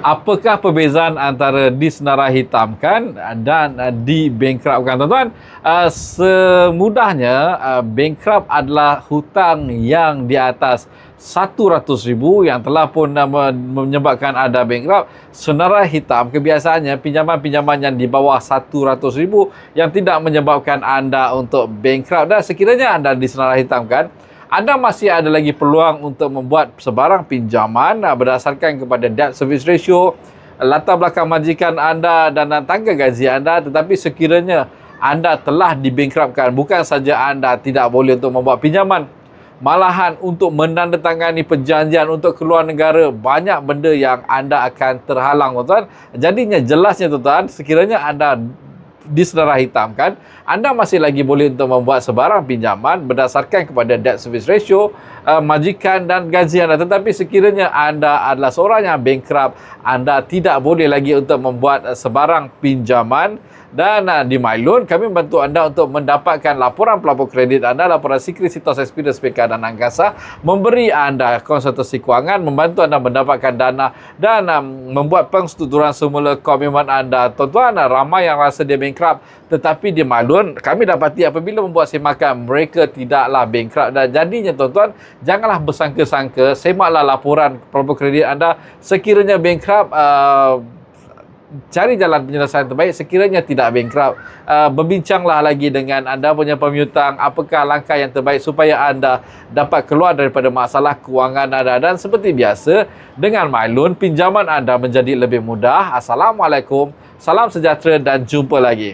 Apakah perbezaan antara disenara hitamkan dan uh, di bankruptkan tuan-tuan? Uh, semudahnya uh, bankrupt adalah hutang yang di atas 100,000 yang telah pun uh, menyebabkan ada bankrupt. Senara hitam kebiasaannya pinjaman-pinjaman yang di bawah 100,000 yang tidak menyebabkan anda untuk bankrupt dan sekiranya anda disenara hitamkan anda masih ada lagi peluang untuk membuat sebarang pinjaman uh, berdasarkan kepada debt service ratio, latar belakang majikan anda dan tangga gaji anda. Tetapi sekiranya anda telah dibankruptkan bukan saja anda tidak boleh untuk membuat pinjaman malahan untuk menandatangani perjanjian untuk keluar negara banyak benda yang anda akan terhalang tuan-tuan. Jadinya jelasnya tuan-tuan sekiranya anda disedara hitamkan, anda masih lagi boleh untuk membuat sebarang pinjaman berdasarkan kepada debt service ratio, uh, majikan dan gaji anda. Tetapi sekiranya anda adalah seorang yang bankrupt, anda tidak boleh lagi untuk membuat uh, sebarang pinjaman dan uh, di MyLoan kami membantu anda untuk mendapatkan laporan pelapor kredit anda, laporan Secret Sitos Experience PK dan Angkasa, memberi anda konsultasi kewangan, membantu anda mendapatkan dana dan um, membuat pengstrukturan semula komitmen anda. Tuan-tuan, uh, ramai yang rasa dia bankrupt tetapi di MyLoan kami dapati apabila membuat semakan mereka tidaklah bankrupt dan jadinya tuan-tuan janganlah bersangka-sangka semaklah laporan pelapor kredit anda sekiranya bankrupt uh, cari jalan penyelesaian terbaik sekiranya tidak bankrupt. Uh, berbincanglah lagi dengan anda punya pemiutang apakah langkah yang terbaik supaya anda dapat keluar daripada masalah kewangan anda dan seperti biasa dengan MyLoan pinjaman anda menjadi lebih mudah. Assalamualaikum. Salam sejahtera dan jumpa lagi.